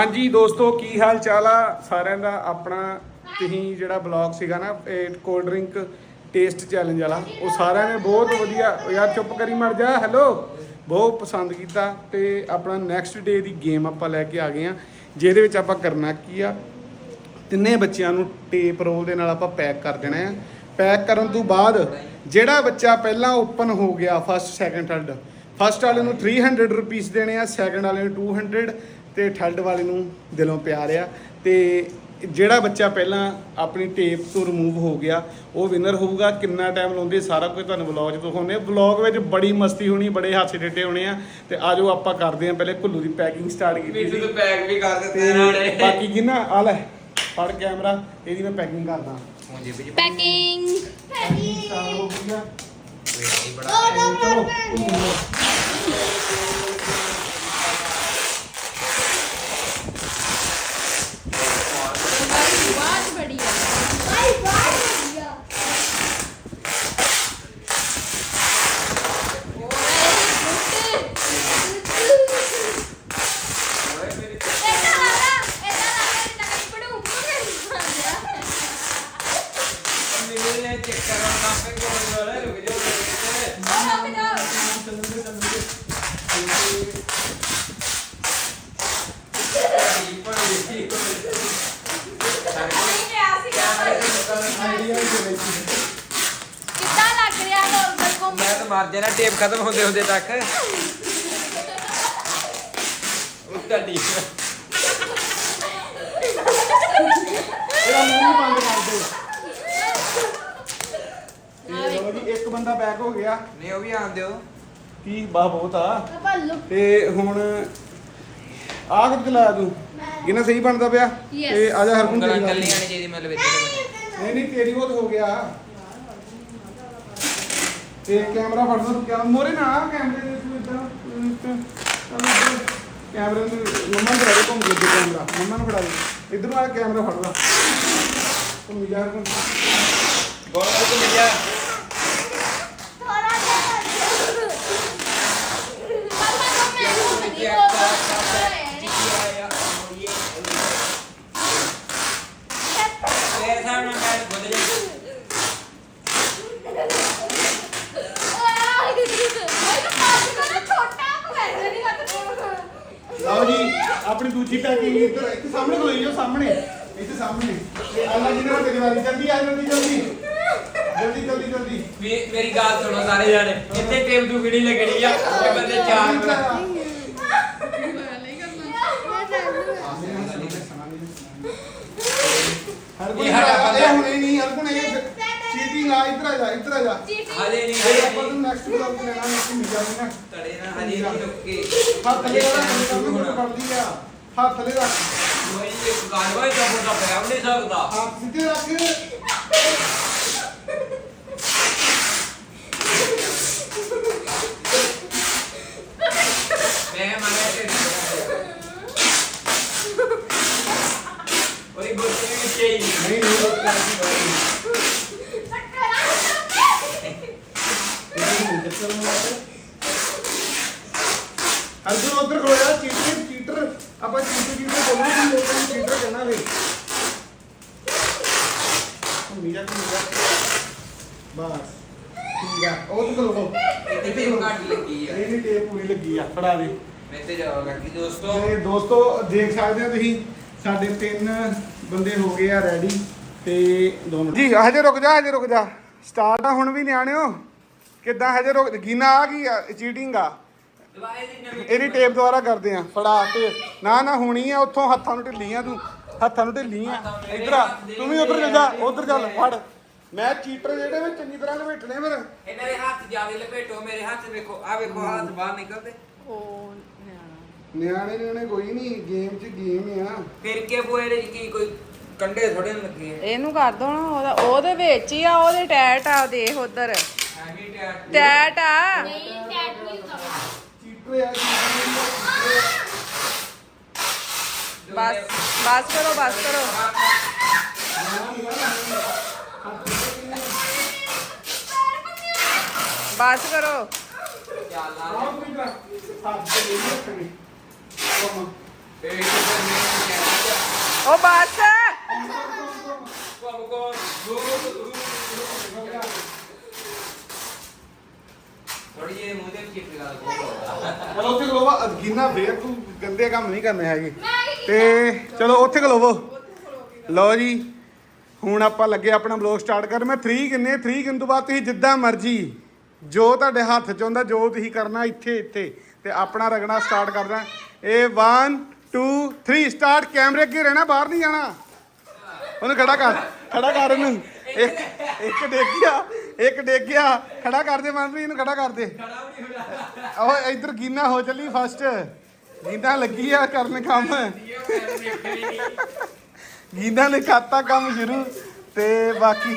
ਹਾਂਜੀ ਦੋਸਤੋ, ਕੀ ਹਾਲ ਚਾਲ ਆ? ਸਾਰਿਆਂ ਦਾ ਆਪਣਾ ਤੁਸੀਂ ਜਿਹੜਾ ਬਲੌਗ ਸੀਗਾ ਨਾ, ਇਹ ਕੋਲਡ ਡਰਿੰਕ ਟੇਸਟ ਚੈਲੰਜ ਵਾਲਾ, ਉਹ ਸਾਰਿਆਂ ਨੇ ਬਹੁਤ ਵਧੀਆ ਯਾਰ ਚੁੱਪ ਕਰੀ ਮਰ ਜਾ ਹੈਲੋ ਬਹੁਤ ਪਸੰਦ ਕੀਤਾ ਤੇ ਆਪਣਾ ਨੈਕਸਟ ਡੇ ਦੀ ਗੇਮ ਆਪਾਂ ਲੈ ਕੇ ਆ ਗਏ ਆ, ਜਿਹਦੇ ਵਿੱਚ ਆਪਾਂ ਕਰਨਾ ਕੀ ਆ, ਤਿੰਨੇ ਬੱਚਿਆਂ ਨੂੰ ਟੇਪ ਰੋਲ ਦੇ ਨਾਲ ਆਪਾਂ ਪੈਕ ਕਰ ਦੇਣਾ ਆ। ਪੈਕ ਕਰਨ ਤੋਂ ਬਾਅਦ ਜਿਹੜਾ ਬੱਚਾ ਪਹਿਲਾਂ ਓਪਨ ਹੋ ਗਿਆ ਫਸਟ ਸੈਕੰਡ ਥਰਡ ਫਸਟ ਵਾਲੇ ਨੂੰ 300 ਰੁਪੀਸ ਦੇਣੇ ਆ ਸੈਕੰਡ ਵਾਲੇ ਨੂੰ 200 ਤੇ ਥਰਡ ਵਾਲੇ ਨੂੰ ਦਿਲੋਂ ਪਿਆਰ ਆ। ਤੇ ਜਿਹੜਾ ਬੱਚਾ ਪਹਿਲਾਂ ਆਪਣੀ ਟੇਪ ਤੋਂ ਰਿਮੂਵ ਹੋ ਗਿਆ ਉਹ ਵਿਨਰ ਹੋਊਗਾ। ਕਿੰਨਾ ਟਾਈਮ ਲਾਉਂਦੇ ਸਾਰਾ ਕੁਝ ਤੁਹਾਨੂੰ ਵਲੌਗ 'ਚ ਦਿਖਾਉਂਦੇ ਆ ਵਲੌਗ ਵਿੱਚ ਬੜੀ ਮਸਤੀ ਹੋਣੀ ਬੜੇ ਹਾਸੇ ਡੇਟੇ ਹੋਣੇ ਆ। ਤੇ ਆਜੋ ਆਪਾਂ ਕਰਦੇ ਆ ਪਹਿਲੇ ਕੁੱਲੂ ਦੀ ਪੈਕਿੰਗ ਸਟਾਰਟ ਕੀਤੀ ਸੀ ਤੋਂ ਪੈਕ ਵੀ ਕਰ ਦਿੱਤੇ ਤੇ ਇਹਨਾਂ ਨੇ। ਬਾਕੀ ਕੀ ਨਾ ਆ ਲੈ ਫੜ ਕੈਮਰਾ ਇਹਦੀ ਮੈਂ ਪੈਕਿੰਗ ਕਰਦਾ। ਪੈਕਿੰਗ ਸਟਾਰਟ ਹੋ ਗਈ ਆ। ਬੜਾ ਚਲੋ ਬਹੁਤ ਬੜੀ ਹੈ ਮੇਰੇ ਨੇ ਚੈੱਕ ਕਰਨ ਦਾ ਪੇ ਕੋਲ ਵਾਲਾ ਰੁਕ ਜਾਓ ਰੁਕ ਜਾਓ ਇਹ ਪਰ ਦੇਖੀ ਆਈਡੀਆ ਵੀ ਦੇ ਰਹੀ ਕਿੱਦਾਂ ਲੱਗ ਰਿਹਾ ਨੋਰਮਲ ਕੋ ਮੈਂ ਤਾਂ ਮਰ ਜਾਣਾ ਟੇਪ ਖਤਮ ਹੁੰਦੇ ਹੁੰਦੇ ਤੱਕ। ਉੱਤਾ ਠੀਕ ਇਹਦਾ ਮੂੰਹ ਬੰਦ ਕਰ ਦੇ। ਲਓ ਜੀ ਇੱਕ ਬੰਦਾ ਬੈਕ ਹੋ ਗਿਆ। ਨਹੀਂ ਉਹ ਵੀ ਆਂਦੇ ਹੋ ਕੀ ਬਾ ਬਹੁਤ ਆ। ਤੇ ਹੁਣ ਆ ਕਿੱਥੇ ਚਲਾਇਆ ਤੂੰ? ਕਿੰਨਾ ਸਹੀ ਬਣਦਾ ਪਿਆ? Yes. ਤੇ ਆ ਜਾ ਹਰਗੁਣ ਉਂਗਲਾਂ ਤੇਰੀ ਵਾਰੀ। ਚੱਲੀਆਂ ਨਹੀਂ ਚਾਹੀਦੀ ਮਤਲਬ ਇੱਥੇ ਨਹੀਂ ਨਹੀਂ ਤੇਰੀ ਬਹੁਤ ਹੋ ਗਿਆ। ਤੇ ਕੈਮਰਾ ਫੜ ਲਓ। ਕਿਆ ਮੋਰੇ ਨਾ ਆ ਕੈਮਰੇ ਦੇ ਤੂੰ ਇਦਾਂ ਕੈਮਰੇ ਨੂੰ, ਮੰਮਾ ਨੂੰ ਫੜਾ ਦੇ ਘੁੰਮ ਕੇ ਕੈਮਰਾ। ਮੰਮਾ ਨੂੰ ਫੜਾ ਦੇ। ਇਧਰ ਨੂੰ ਕੈਮਰਾ ਫੜ ਲਾ। ਘੁੰਮ ਜਾ ਹਰਗੁਣ ਗੋਲ ਗੋਲ ਮਿਲ ਜਾ ਥੋੜਾ ਤੇਰੇ ਸਾਹਮਣੇ ਮੈਂ ਖੁਦ ਜਾ ਲਓ ਜੀ ਆਪਣੀ ਦੂਜੀ ਪੈਕਿੰਗ ਇੱਧਰ ਇੱਥੇ ਸਾਹਮਣੇ ਕੋਲ ਜਾਓ ਸਾਹਮਣੇ। ਇੱਥੇ ਸਾਹਮਣੇ। ਤੇ ਅੱਲਾ ਜੀ ਨੇ ਤੇਰੀ ਵਾਰੀ ਜਲਦੀ ਆ ਜਲਦੀ ਜਲਦੀ। ਜਲਦੀ ਜਲਦੀ ਜਲਦੀ। ਮੇ- ਮੇਰੀ ਗੱਲ ਸੁਣੋ ਸਾਰੇ ਜਾਣੇ। ਇੱਥੇ ਟੇਪ ਦੁਗਣੀ ਲੱਗਣੀ ਆ ਇਹ ਬੰਦੇ ਚਾਰ ਬਣਾ ਹਰਗੁਣ ਇਹ ਸਾਡਾ ਬੰਦਾ- ਹੁਣੇ ਨਹੀਂ ਹਰਗੁਣ ਇਹ ਚੀਟਿੰਗ ਆ ਇੱਧਰ ਆ ਜਾ ਇੱਧਰ ਆ ਜਾ। ਹਜੇ ਨਹੀਂ ਹਜੇ ਆਪਾਂ ਨੂੰ ਨਹੀਂ। ਨੈਕਸਟ ਬਲੌਗ ਤੇ ਲੈਣਾ ਨਹੀਂ ਮਿਲ ਜਾਣਾ। ਤੜੇ ਨਾ ਹਜੇ ਨਹੀਂ ਰੁਕੇ। ਹੱਥ ਥੱਲੇ ਹਜੇ ਕੰਮ। ਕਰਦੀ ਆ। ਹੱਥ ਥੱਲੇ ਰੱਖ। ਕੋਈ ਇੱਕ ਗੱਲ ਹੋਏ ਤਾਂ ਬੰਦਾ ਵੀ ਨਹੀਂ ਸਕਦਾ। ਹੱਥ ਸਿੱਧੇ ਰੱਖ। ਮੈਂ ਮੰਗਿਆ ਤੇ ਕੋਈ ਬੋਤਲ ਵੀ ਚਾਹੀਦੀ ਨਹੀਂ। ਨਹੀਂ ਜਾ ਜੀ ਬਾਈ ਅਰਜੁਨ ਉਧਰ ਖਲੋਇਆ ਚੀਟਰ ਚੀਟਰ। ਆਪਾਂ ਚੀਟਰ ਚੀਟਰ ਬੋਲਣਾ ਨਹੀਂ ਲੋਕਾਂ ਨੂੰ ਚੀਟਰ ਕਹਿਣਾ ਵੇ ਮੀਰਾ ਮੀਰਾ ਬਸ ਠੀਕ ਆ। ਉਹ ਤੂੰ ਖਲੋ ਇੱਥੇ ਵੀ ਘੱਟ ਲੱਗੀ ਆ। ਨਹੀਂ ਨਹੀਂ ਟੇਪ ਪੂਰੀ ਲੱਗੀ ਆ। ਫੜਾ ਦੇ। ਮੈਂ ਤੇ ਜਾਵਾਂਗਾ ਕਿ ਦੋਸਤੋ। ਤੇ ਦੋਸਤੋ ਦੇਖ ਸਕਦੇ ਹੋ ਤੁਸੀਂ ਸਾਡੇ ਤਿੰਨ ਬੰਦੇ ਹੋ ਗਏ ਆ ਰੈਡੀ ਤੇ ਦੋ ਮਿੰਟ। ਜੀ ਹਜੇ ਰੁਕ ਜਾ ਹਜੇ ਰੁਕ ਜਾ। ਸਟਾਰਟ ਆ ਹੁਣ ਵੀ ਨਿਆਣਿਓ। ਕਿੱਦਾਂ ਹਜੇ ਰੁਕ ਗੀਨਾ ਆ ਕੀ ਆ ਚੀਟਿੰਗ ਆ? ਦਵਾਈ ਦੀ ਨਵੀਂ ਇਹਦੀ ਟੇਪ ਦੁਆਰਾ ਕਰਦੇ ਆ ਫੜਾ ਤੇ। ਨਾ ਨਾ ਹੋਣੀ ਆ ਉੱਥੋਂ ਹੱਥਾਂ ਨੂੰ ਢਿੱਲੀ ਆ ਤੂੰ। ਹੱਥਾਂ ਨੂੰ ਢਿੱਲੀ ਆ। ਇੱਧਰ ਆ ਤੂੰ ਵੀ ਉਧਰ ਜਾ ਉਧਰ ਚੱਲ ਫੜ। ਮੈਂ ਚੀਟਰ ਜਿਹੜੇ ਵਿੱਚ ਚੰਗੀ ਤਰ੍ਹਾਂ ਲਪੇਟਣੇ ਫਿਰ। ਇਹਨਾਂ ਦੇ ਹੱਥ ਜ਼ਿਆਦਾ ਲਪੇਟੋ ਮੇਰੇ ਹੱਥ ਵੇਖੋ ਆ ਵੇਖੋ ਹੱਥ ਬਾਹਰ ਨਿਕਲਦੇ। ਨਿਆਣੇ ਨਿਆਣੇ ਕੋਈ ਨਹੀਂ ਗੇਮ 'ਚ ਗੇਮ ਆ। ਫਿਰ ਕੇ ਬੋਏ ਕੀ ਕੋਈ ਕੰਡੇ ਥੋੜੇ ਲੱਗੇ ਇਹਨੂੰ ਕਰ ਦੋ ਨਾ ਉਹਦਾ ਉਹਦੇ ਵਿੱਚ ਹੀ ਆ ਉਹਦੇ ਟੈਟ ਆ ਦੇਖ ਉਧਰ। ਐਵੇਂ ਟੈਟ। ਟੈਟ ਆ। ਨਹੀਂ ਟੈਟ ਨਹੀਂ ਬਸ ਬਸ ਕਰੋ ਬਸ ਕਰੋ। ਬਸ ਕਰੋ। ਉਹ ਬਸ। ਕੋ ਕੋ ਥੋੜੀ ਜਿਹੀ ਮੂੰਹ ਤੇ ਚਿੱਪ ਲਾ ਦੋ ਚਲੋ ਉੱਥੇ ਖਲੋਵਾ ਗਿੰਨਾ ਫੇਰ ਤੂੰ ਗੰਦੇ ਕੰਮ ਨਹੀਂ ਕਰਨੇ ਹੈਗੇ। ਮੈਂ ਕੀ ਤੇ ਚਲੋ ਉੱਥੇ ਖਲੋਵੋ। ਲਓ ਜੀ ਹੁਣ ਆਪਾਂ ਲੱਗੇ ਆਪਣਾ ਬਲੌਗ ਸਟਾਰਟ ਕਰ ਮੈਂ 3 ਕਿੰਨੇ 3 ਕਿੰਨ ਤੋਂ ਬਾਅਦ ਤੁਸੀਂ ਜਿੱਦਾਂ ਮਰਜ਼ੀ ਜੋ ਤੁਹਾਡੇ ਹੱਥ 'ਚ ਹੁੰਦਾ ਜੋ ਤੁਸੀਂ ਕਰਨਾ ਇੱਥੇ ਇੱਥੇ। ਤੇ ਆਪਣਾ ਰਗਣਾ ਸਟਾਰਟ ਕਰਨਾ ਇਹ 1 2 3 ਸਟਾਰਟ ਕੈਮਰੇ ਅੱਗੇ ਰਹਿਣਾ ਬਾਹਰ ਨਹੀਂ ਜਾਣਾ। ਉਹਨੂੰ ਖੜਾ ਕਰ ਖੜਾ ਕਰ ਉਹਨੂੰ ਇੱਕ ਇੱਕ ਗਿਆ। ਇੱਕ ਡਿੱਗ ਗਿਆ, ਖੜਾ ਕਰ ਦੇ ਮਨਪ੍ਰੀਤ ਇਹਨੂੰ ਖੜਾ ਕਰ ਦੇ। ਉਹ ਇੱਧਰ ਗੀਨਾ ਹੋ ਚੱਲੀ ਫਸਟ ਗੀਨਾ ਲੱਗੀ ਆ ਕਰਨ ਕੰਮ। ਗੀਨਾ ਨੇ ਖਾਤਾ ਕੰਮ ਸ਼ੁਰੂ, ਤੇ ਬਾਕੀ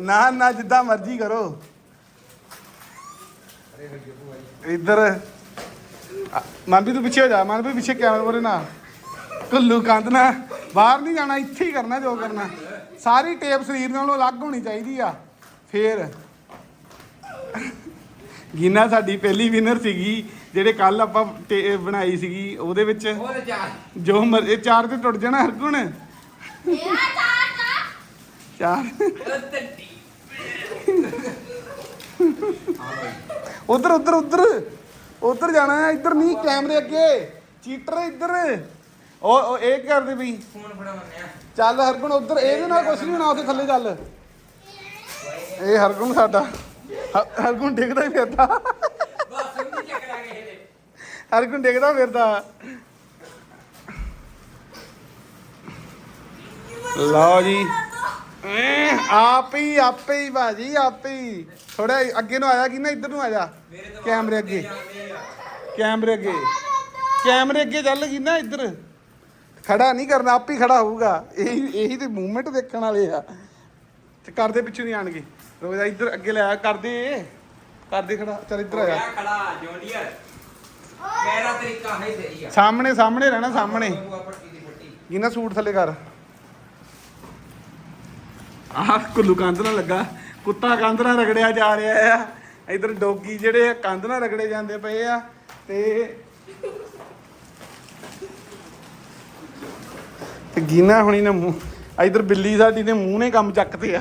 ਨਾ ਨਾ, ਜਿੱਦਾਂ ਮਰਜ਼ੀ ਕਰੋ। ਇੱਧਰ ਮਨਪ੍ਰੀਤ ਤੂੰ ਪਿੱਛੇ ਹੋ ਜਾ ਮਨਪ੍ਰੀਤ ਪਿੱਛੇ ਕੈਮਰੇ ਮੋਰੇ ਨਾ। ਕੁੱਲੂ ਕੰਦ ਬਾਹਰ ਨਹੀਂ ਜਾਣਾ, ਇੱਥੇ ਹੀ ਕਰਨਾ, ਜੋ ਕਰਨਾ। ਸਾਰੀ ਟੇਪ ਸਰੀਰ ਨਾਲੋਂ ਅਲੱਗ ਹੋਣੀ ਚਾਹੀਦੀ ਆ। ਫੇਰ ਗੀਨਾ ਸਾਡੀ ਪਹਿਲੀ ਵਿਨਰ ਸੀਗੀ ਜਿਹੜੇ ਕੱਲ ਆਪਾਂ ਟੇ- ਬਣਾਈ ਸੀਗੀ ਉਹਦੇ ਵਿੱਚ ਚਾਰ। ਜੋ ਮਰ ਇਹ ਚਾਰ ਤੇ ਟੁੱਟ ਜਾਣਾ ਹਰਗੁਣ। ਇਹ ਚਾਰ ਉਧਰ ਉਧਰ ਉਧਰ। ਉਧਰ ਜਾਣਾ ਹੈ ਇੱਧਰ ਨਹੀਂ ਕੈਮਰੇ ਅੱਗੇ। ਚੀਟਰ ਇੱਧਰ। ਉਹ ਉਹ ਇਹ ਕੀ ਕਰਦੇ ਬਈ? ਫੋਨ ਫੜਾਉਣੇ ਆ। ਚੱਲ ਹਰਗੁਣ ਉਧਰ ਇਹਦੇ ਨਾਲ ਕੁਛ ਨਹੀਂ ਹੋਣਾ ਉੱਥੇ ਥੱਲੇ ਚੱਲ। ਇਹ ਹਰਗੁਣ ਸਾਡਾ। ਹ- ਹਰਗੁਣ ਡਿੱਗਦਾ ਹੀ ਫਿਰਦਾ। ਬਸ ਹਰਗੁਣ ਡਿੱਗਦਾ ਫਿਰਦਾ। ਲਓ ਜੀ। ਐਂ, ਆਪ ਹੀ ਆਪੇ ਹੀ ਭਾਜੀ ਆਪੇ ਹੀ। ਥੋੜਾ ਅੱਗੇ ਨੂੰ ਆਇਆ ਕਿ ਨਾ ਇੱਧਰ ਨੂੰ ਆ ਜਾ ਕੈਮਰੇ ਅੱਗੇ। ਕੈਮਰੇ ਅੱਗੇ। ਕੈਮਰੇ ਅੱਗੇ ਚੱਲ ਗਈ ਨਾ ਇੱਧਰ। ਖੜਾ ਨਹੀਂ ਕਰਨਾ ਆਪ ਹੀ ਖੜਾ ਹੋਊਗਾ। ਇਹੀ ਇਹੀ ਤੇ ਮੂਵਮੈਂਟ ਦੇਖਣ ਵਾਲੇ ਆ। ਤੇ ਕਰਦੇ ਪਿੱਛੋਂ ਨਹੀਂ ਆਣਗੇ ਰੁਕ ਜਾ ਇੱਧਰ ਅੱਗੇ ਲੈ ਆ ਕਰਦੇ ਕਰਦੇ ਖੜਾ ਚੱਲ ਇੱਧਰ ਆ ਜਾ। ਖੜਾ ਜੋਨੀਅਰ ਮੇਰਾ ਤਰੀਕਾ ਹੈ ਸਹੀ ਆ। ਸਾਹਮਣੇ ਸਾਹਮਣੇ ਰਹਿਣਾ ਸਾਹਮਣੇ। ਦੀ ਇਹਨਾਂ ਸੂਟ ਥੱਲੇ ਕਰ। ਆਹ ਕੁੱਲੂ ਕੰਧ ਨਾਲ ਲੱਗਾ। ਕੁੱਤਾ ਕੰਧ ਨਾਲ ਰਗੜਿਆ ਜਾ ਰਿਹਾ ਆ। ਇਧਰ ਡੋਗੀ ਜਿਹੜੇ ਆ ਕੰਧ ਨਾਲ ਰਗੜੇ ਜਾਂਦੇ ਪਏ ਆ ਤੇ ਤੇ ਗੀਨਾ ਹੁਣੀ ਨੇ ਮੂੰਹ ਇਧਰ ਬਿੱਲੀ ਸਾਡੀ ਨੇ ਮੂੰਹ ਨੇ ਕੰਮ ਚੱਕਦੇ ਆ।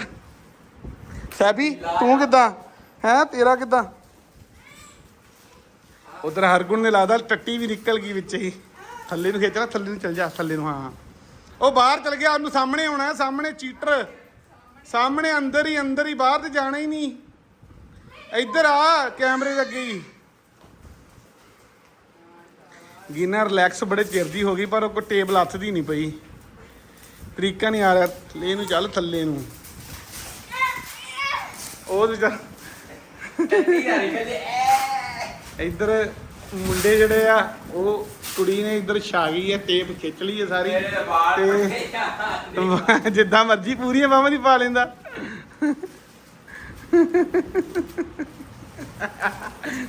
ਸੈਬੀ, ਤੂੰ ਕਿੱਦਾਂ? ਹੈ, ਤੇਰਾ ਕਿੱਦਾਂ? ਉਧਰ ਹਰਗੁਣ ਨੇ ਲਾਦਾ ਟੱਟੀ ਵੀ ਨਿਕਲ ਗਈ ਵਿੱਚ ਹੀ। ਥੱਲੇ ਨੂੰ ਖੇਚਣਾ, ਥੱਲੇ ਨੂੰ ਚੱਲ ਜਾ, ਥੱਲੇ ਨੂੰ, ਹਾਂ ਉਹ ਬਾਹਰ ਚਲ ਗਿਆ, ਉਹਨੂੰ ਸਾਹਮਣੇ ਆਉਣਾ, ਸਾਹਮਣੇ ਚੀਟਰ। ਸਾਹਮਣੇ ਅੰਦਰ ਹੀ ਅੰਦਰ ਹੀ, ਬਾਹਰ ਤੇ ਜਾਣਾ ਹੀ ਨਹੀਂ। ਇੱਧਰ ਆ, ਕੈਮਰੇ ਦੇ ਅੱਗੇ ਹੀ। ਗਿਨਾ ਰਿਲੈਕਸ ਬੜੇ ਚਿਰ ਦੀ ਹੋ ਗਈ, ਪਰ ਉਹ ਕੋ ਟੇਬਲ ਹੱਥ ਦੀ ਨਹੀਂ ਪਈ। ਤਰੀਕਾ ਨਹੀਂ ਆ ਰਿਹਾ ਥੱਲੇ ਨੂੰ ਚੱਲ ਥੱਲੇ ਨੂੰ। ਉਹ ਚੱਲ ਟੱਟੀ ਨਿਕਲੇ ਇੱਧਰ ਮੁੰਡੇ ਜਿਹੜੇ ਆ ਉਹ ਕੁੜੀ ਨੇ ਇੱਧਰ ਛਾ ਗਈ ਹੈ ਟੇਪ ਖਿੱਚ ਲਈ ਹੈ ਸਾਰੀ। ਮੇਰੇ ਤਾਂ ਜਿੱਦਾਂ ਮਰਜ਼ੀ ਪੂਰੀਆਂ ਬਾਹਾਂ ਦੀ ਪਾ ਲੈਂਦਾ।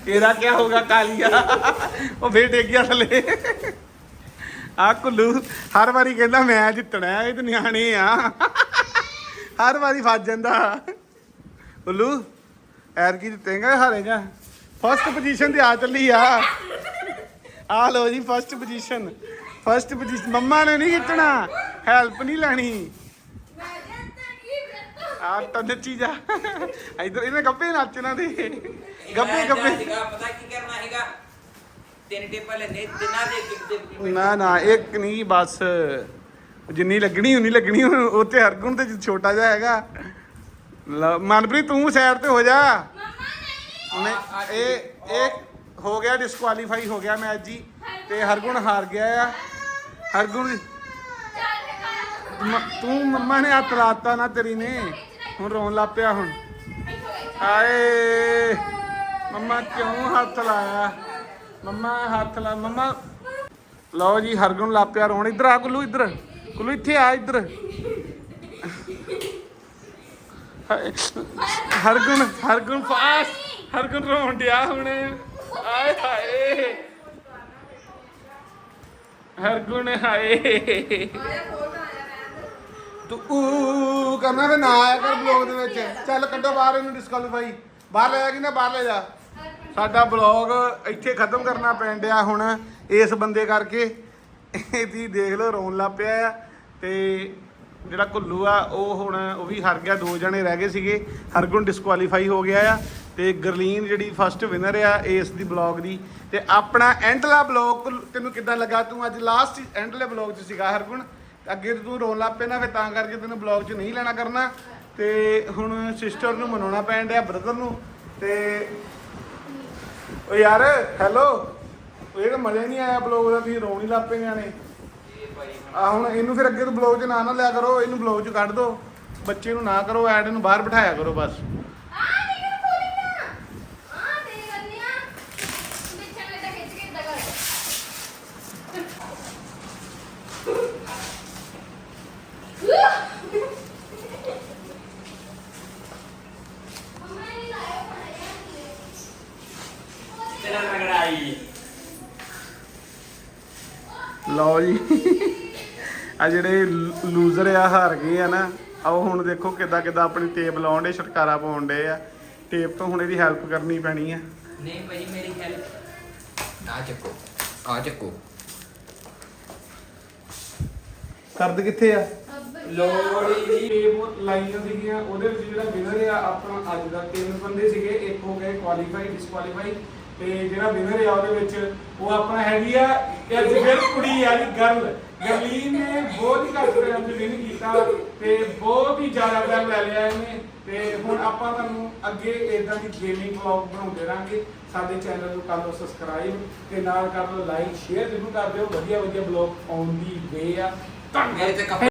ਤੇਰਾ ਕੀ ਹੋਗਾ ਕਾਲੀਆ? ਉਹ ਫੇਰ ਡਿੱਗ ਗਿਆ ਥੱਲੇ। ਆ ਕੁੱਲੂ ਹਰ ਵਾਰੀ ਕਹਿੰਦਾ ਮੈਂ ਜਿੱਤਣਾ ਹੈ, ਇਹ ਤੇ ਨਿਆਣੇ ਆ। ਹਰ ਵਾਰੀ ਫਸ ਜਾਂਦਾ। ਕੁੱਲੂ ਐਰ ਕੀ ਜਿੱਤੇਗਾ ਹਾਰੇਗਾ ਫਸਟ ਪੋਜੀਸ਼ਨ ਤੇ ਆ ਚੱਲੀ ਆ। ਆ ਲੋ ਜੀ ਫਸਟ ਪੋਜੀਸ਼ਨ ਫਸਟ ਪੋਜੀਸ਼ਨ ਮੰਮਾ ਨੇ ਨਹੀਂ ਜਿੱਤਣਾ ਹੈਲਪ ਨਹੀਂ ਲੈਣੀ। ਆ ਤਾਂ ਨੱਚੀ ਜਾ। ਇਧਰ ਇਹਨੇ ਗੱਪੇ ਨੱਚਣਾ ਦੇ ਗੱਪੇ ਗੱਪੇ ਪਤਾ ਕੀ ਕਰਨਾ ਹੈਗਾ ਤਿੰਨ ਟੇਪਾਂ ਲੈਣੇ ਤਿੰਨਾਂ ਦੇ ਇੱਕ ਇੱਕ ਨਾ ਨਾ ਇੱਕ ਨਹੀਂ ਬਸ। ਜਿੰਨੀ ਲੱਗਣੀ ਉਨੀ ਲੱਗਣੀ ਉੱਤੇ ਹਰਗੁਣ ਤੇ ਛੋਟਾ ਜਿਹਾ ਹੈਗਾ। ਲਓ, ਮਨਪ੍ਰੀਤ ਤੂੰ ਸਾਈਡ ਤੇ ਹੋ ਜਾ। ਮੰਮਾ ਨਹੀਂ। ਇਹ ਇਹ ਹੋ ਗਿਆ ਡਿਸਕੁਆਲੀਫਾਈ ਹੋ ਗਿਆ ਮੈਚ ਜੀ। ਤੇ ਹਰਗੁਣ ਹਾਰ ਗਿਆ ਆ। ਹਰਗੁਣ ਮ- ਤੂੰ ਮੰਮਾ ਨੇ ਹੱਥ ਲਾਤਾ ਨਾ ਤੇਰੀ ਨੇ। ਹੁਣ ਰੋਣ ਲੱਗ ਪਿਆ ਹੁਣ। ਹਾਏ। ਮੰਮਾ ਕਿਉਂ ਹੱਥ ਲਾਇਆ? ਮੰਮਾ ਹੱਥ ਲਾ ਮੰਮਾ। ਲਓ ਜੀ ਹਰਗੁਣ ਲੱਗ ਪਿਆ ਰੋਣ। ਇੱਧਰ ਆ ਕੁੱਲੂ ਇੱਧਰ। ਕੁੱਲੂ ਇੱਥੇ ਆ ਇੱਧਰ। ਹਰਗੁਣ ਹਰਗੁਣ ਫਾਸ ਹਰਗੁਣ ਰੋਣ ਡਿਆ ਹੁਣ। ਆਏ ਹਾਏ। ਹਰਗੁਣ ਹਾਏ। ਤੂੰ ਊ ਕਰਨਾ ਫੇ ਨਾ ਆਇਆ ਕਰ ਬਲੌਗ ਦੇ ਵਿੱਚ। ਚੱਲ ਕੱਢੋ ਬਾਹਰ ਇਹਨੂੰ ਡਿਸਕੁਆਲੀਫਾਈ ਬਾਹਰ ਲੈ ਜਾ ਕਿ ਨਾ ਬਾਹਰ ਲੈ ਜਾ। ਸਾਡਾ ਬਲੌਗ ਇੱਥੇ ਖਤਮ ਕਰਨਾ ਪੈਣ ਡਿਆ ਹੁਣ ਇਸ ਬੰਦੇ ਕਰਕੇ। ਇਹ ਦੇਖ ਲਓ ਰੋਣ ਲੱਗ ਪਿਆ ਆ। ਤੇ ਜਿਹੜਾ ਕੁੱਲੂ ਆ, ਉਹ ਹੁਣ, ਉਹ ਵੀ ਹਾਰ ਗਿਆ, ਦੋ ਜਣੇ ਰਹਿ ਗਏ ਸੀਗੇ। ਹਰਗੁਣ ਡਿਸਕੁਆਲੀਫਾਈ ਹੋ ਗਿਆ ਆ ਤੇ ਗਰਲੀਨ ਜਿਹੜੀ ਫਸਟ ਵਿਨਰ ਆ ਇਸ ਦੀ ਬਲੌਗ ਦੀ। ਤੇ ਆਪਣਾ ਐਂਡਲਾ ਬਲੌਗ ਤੈਨੂੰ ਕਿੱਦਾਂ ਲੱਗਾ? ਤੂੰ ਅੱਜ ਲਾਸਟ ਐਂਡਲੇ ਬਲੌਗ 'ਚ ਸੀਗਾ ਹਰਗੁਣ। ਅੱਗੇ ਤੂੰ ਰੋਣ ਲੱਗ ਪਿਆ ਨਾ ਫਿਰ ਤਾਂ ਕਰਕੇ ਤੈਨੂੰ ਬਲੌਗ 'ਚ ਨਹੀਂ ਲੈਣਾ ਕਰਨਾ। ਤੇ ਹੁਣ ਸਿਸਟਰ ਨੂੰ ਮਨਾਉਣਾ ਪੈਣ ਡਿਆ ਬ੍ਰਦਰ ਨੂੰ। ਤੇ ਓ ਯਾਰ ਹੈਲੋ ਉਹ ਇਹ ਤਾਂ ਮਜ਼ਾ ਨਹੀਂ ਆਇਆ ਬਲੌਗ ਦਾ, ਤੁਸੀਂ ਰੋਣ ਹੀ ਲੱਗ ਪਏ ਨੇ ਆ ਹੁਣ ਇਹਨੂੰ ਫਿਰ ਅੱਗੇ ਤੋਂ ਬਲੌਗ 'ਚ ਨਾ ਨਾ ਲਿਆ ਕਰੋ ਇਹਨੂੰ ਬਲੌਗ 'ਚ ਕੱਢ ਦਿਓ ਬੱਚੇ ਨੂੰ ਨਾ ਕਰੋ ਐਡ ਨੂੰ ਬਾਹਰ ਬਿਠਾਇਆ ਕਰੋ ਬਸ। ਲਓ ਜੀ। ਆ ਜਿਹੜੇ ਲੂਜ਼ਰ ਆ ਹਾਰ ਗਏ ਆ ਨਾ ਆਓ ਹੁਣ ਦੇਖੋ ਕਿੱਦਾਂ ਕਿੱਦਾਂ ਆਪਣੀ ਟੇਪ ਲਾਉਣ ਦੇ ਛਟਕਾਰਾ ਪਾਉਣ ਦੇ ਆ। ਟੇਪ ਤੋਂ ਹੁਣ ਇਹਦੀ ਹੈਲਪ ਕਰਨੀ ਪੈਣੀ ਆ। ਨਹੀਂ ਭਾਈ ਮੇਰੀ ਹੈਲਪ ਆ ਚੱਕੋ ਆ ਚੱਕੋ। ਕਰਦ ਕਿੱਥੇ ਆ? ਲੋੜੀ ਦੀ ਟੇਪ ਲਾਈਆਂ ਸੀਗੀਆਂ ਉਹਦੇ ਵਿੱਚ ਜਿਹੜਾ ਵਿਨਰ ਆ ਆਪਣਾ ਅੱਜ ਦਾ ਤਿੰਨ ਬੰਦੇ ਸੀਗੇ ਇੱਕ ਹੋ ਗਏ ਕੁਆਲੀਫਾਈ ਡਿਸਕੁਆਲੀਫਾਈ ਤੇ ਜਿਹੜਾ ਵਿਨਰ ਆ ਉਹਦੇ ਵਿੱਚ ਉਹ ਆਪਣਾ ਹੈਗੀ ਆ ਅੱਜ ਫਿਰ ਕੁੜੀ ਆ ਜੀ ਗਰਲ ਗਰਲੀਨ ਨੇ ਬਹੁਤ ਹੀ ਘੱਟ ਟਾਈਮ 'ਚ ਵਿਨ ਕੀਤਾ ਤੇ ਬਹੁਤ ਹੀ ਜ਼ਿਆਦਾ ਟਾਈਮ ਲੈ ਲਿਆ ਇਹਨੇ। ਤੇ ਹੁਣ ਆਪਾਂ ਤੁਹਾਨੂੰ ਅੱਗੇ ਇਦਾਂ ਦੀ ਗੇਮਿੰਗ ਵਲੌਗ ਬਣਾਉਂਦੇ ਰਾਂਗੇ ਸਾਡੇ ਚੈਨਲ ਨੂੰ ਕਰ ਲਓ ਸਬਸਕ੍ਰਾਈਬ ਤੇ ਨਾਲ ਕਰ ਲਓ ਲਾਈਕ ਸ਼ੇਅਰ ਜ਼ਰੂਰ ਕਰ ਦਿਓ। ਵਧੀਆ ਵਧੀਆ ਵਲੌਗ ਆਉਣ ਦੀ ਵੇ ਆ। ਧੰਨਵਾਦ।